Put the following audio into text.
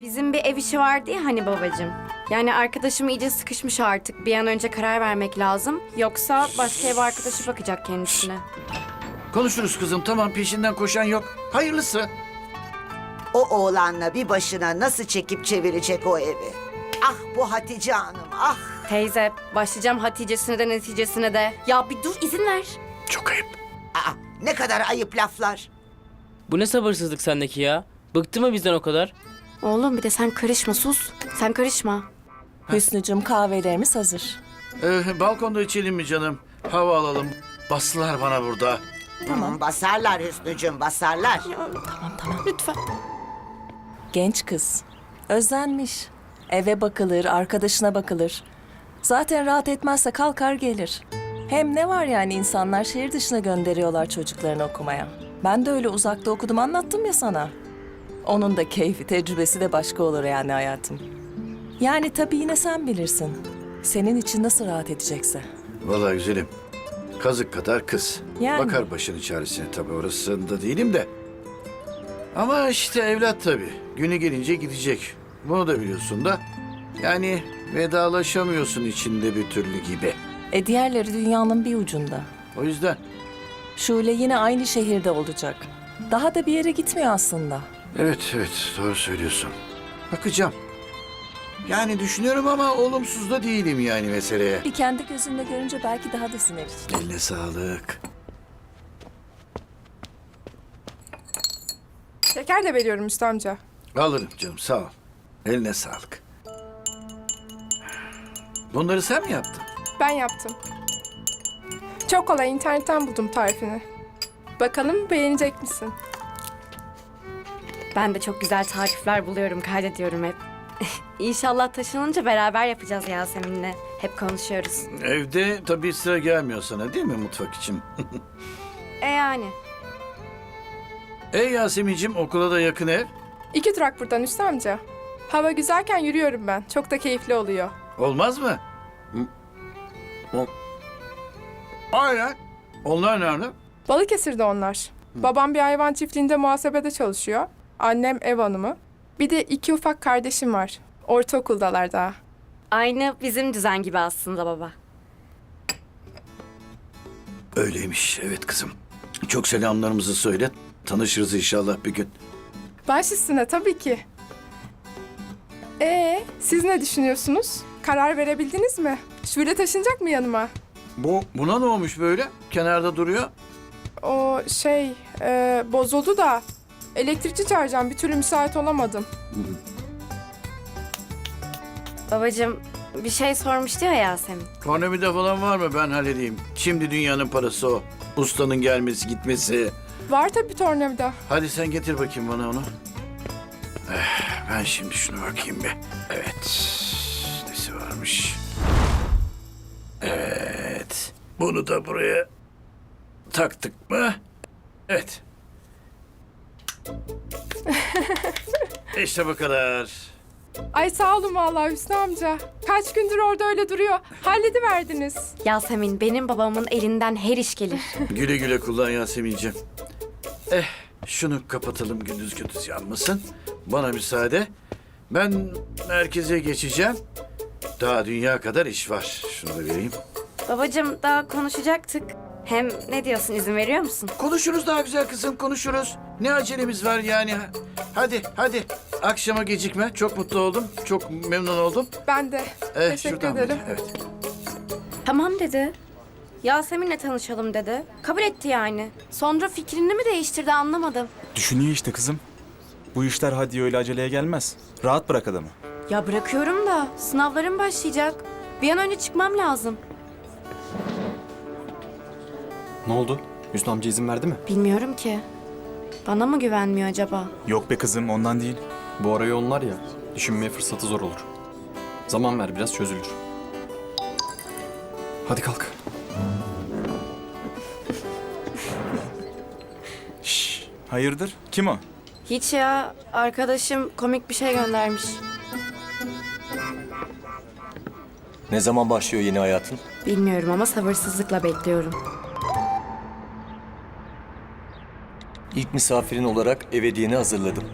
Bizim bir ev işi vardı ya hani babacığım. Yani arkadaşım iyice sıkışmış artık. Bir an önce karar vermek lazım. Yoksa başka ev arkadaşı bakacak kendisine. Konuşuruz kızım tamam peşinden koşan yok. Hayırlısı. O oğlanla bir başına nasıl çekip çevirecek o evi? Ah bu Hatice Hanım ah. Teyze başlayacağım Hatice'sine de neticesine de. Ya bir dur izin ver. Çok ayıp. Aa, ne kadar ayıp laflar. Bu ne sabırsızlık sendeki ya? Bıktı mı bizden o kadar? Oğlum bir de sen karışma sus. Sen karışma. Hüsnücüm kahvelerimiz hazır. Ee, balkonda içelim mi canım? Hava alalım. Bastılar bana burada. Tamam. basarlar Hüsnücüm basarlar. Lütfen. Genç kız. Özlenmiş. Eve bakılır, arkadaşına bakılır. Zaten rahat etmezse kalkar gelir. Hem ne var yani insanlar şehir dışına gönderiyorlar çocuklarını okumaya. Ben de öyle uzakta okudum anlattım ya sana. Onun da keyfi, tecrübesi de başka olur yani hayatım. Yani tabii yine sen bilirsin. Senin için nasıl rahat edecekse. Vallahi güzelim. Kazık kadar kız. Yani. Bakar başının çaresine tabii orasında değilim de. Ama işte evlat tabii. Günü gelince gidecek. Bunu da biliyorsun da. Yani vedalaşamıyorsun içinde bir türlü gibi. E diğerleri dünyanın bir ucunda. O yüzden Şule yine aynı şehirde olacak. Daha da bir yere gitmiyor aslında. Evet evet doğru söylüyorsun. Bakacağım. Yani düşünüyorum ama olumsuz da değilim yani meseleye. Bir kendi gözünle görünce belki daha da sinir. Eline sağlık. Şeker de veriyorum Üstü amca. Alırım canım sağ ol. Eline sağlık. Bunları sen mi yaptın? Ben yaptım. Çok kolay internetten buldum tarifini. Bakalım beğenecek misin? Ben de çok güzel tarifler buluyorum, kaydediyorum hep. İnşallah taşınınca beraber yapacağız Yasemin'le. Hep konuşuyoruz. Evde tabii sıra gelmiyor sana değil mi mutfak için? E yani. Ey Yasemin'cim okula da yakın ev. İki durak buradan Üstü amca. Hava güzelken yürüyorum ben. Çok da keyifli oluyor. Olmaz mı? Hı. O- Aynen. Onlar nerede? Balıkesir'de onlar. Babam bir hayvan çiftliğinde muhasebede çalışıyor. Annem ev hanımı. Bir de iki ufak kardeşim var. Ortaokuldalar daha. Aynı bizim düzen gibi aslında baba. Öyleymiş evet kızım. Çok selamlarımızı söyle. Tanışırız inşallah bir gün. Baş üstüne tabii ki. Ee, siz ne düşünüyorsunuz? Karar verebildiniz mi? Şule taşınacak mı yanıma? Bu buna ne olmuş böyle? Kenarda duruyor. O şey e, bozuldu da elektrikçi çağıracağım bir türlü müsait olamadım. Babacığım bir şey sormuştu ya Yasemin. Tornavida falan var mı ben halledeyim. Şimdi dünyanın parası o. Ustanın gelmesi gitmesi. Var tabii tornavida. Hadi sen getir bakayım bana onu. Eh, ben şimdi şunu bakayım bir. Evet. Nesi varmış? Evet. Bunu da buraya taktık mı? Evet. işte bu kadar. Ay sağ olun vallahi Hüsnü amca. Kaç gündür orada öyle duruyor. Hallediverdiniz. Yasemin benim babamın elinden her iş gelir. Güle güle kullan Yasemin'ciğim. Eh, şunu kapatalım gündüz gündüz yanmasın. Bana müsaade. Ben merkeze geçeceğim. Daha dünya kadar iş var. Şunu da vereyim. Babacığım daha konuşacaktık. Hem ne diyorsun izin veriyor musun? Konuşuruz daha güzel kızım, konuşuruz. Ne acelemiz var yani. Hadi, hadi. Akşama gecikme. Çok mutlu oldum. Çok memnun oldum. Ben de. Eh, Teşekkür şuradan ederim. Evet. Tamam dedi. Yasemin'le tanışalım dedi. Kabul etti yani. Sonra fikrini mi değiştirdi anlamadım. Düşünüyor işte kızım. Bu işler hadi öyle aceleye gelmez. Rahat bırak adamı. Ya bırakıyorum da sınavlarım başlayacak. Bir an önce çıkmam lazım. Ne oldu? Hüsnü amca izin verdi mi? Bilmiyorum ki. Bana mı güvenmiyor acaba? Yok be kızım ondan değil. Bu ara yoğunlar ya. Düşünmeye fırsatı zor olur. Zaman ver biraz çözülür. Hadi kalk. Şş, hayırdır? Kim o? Hiç ya. Arkadaşım komik bir şey göndermiş. Ne zaman başlıyor yeni hayatın? Bilmiyorum ama sabırsızlıkla bekliyorum. İlk misafirin olarak ev hediyeni hazırladım.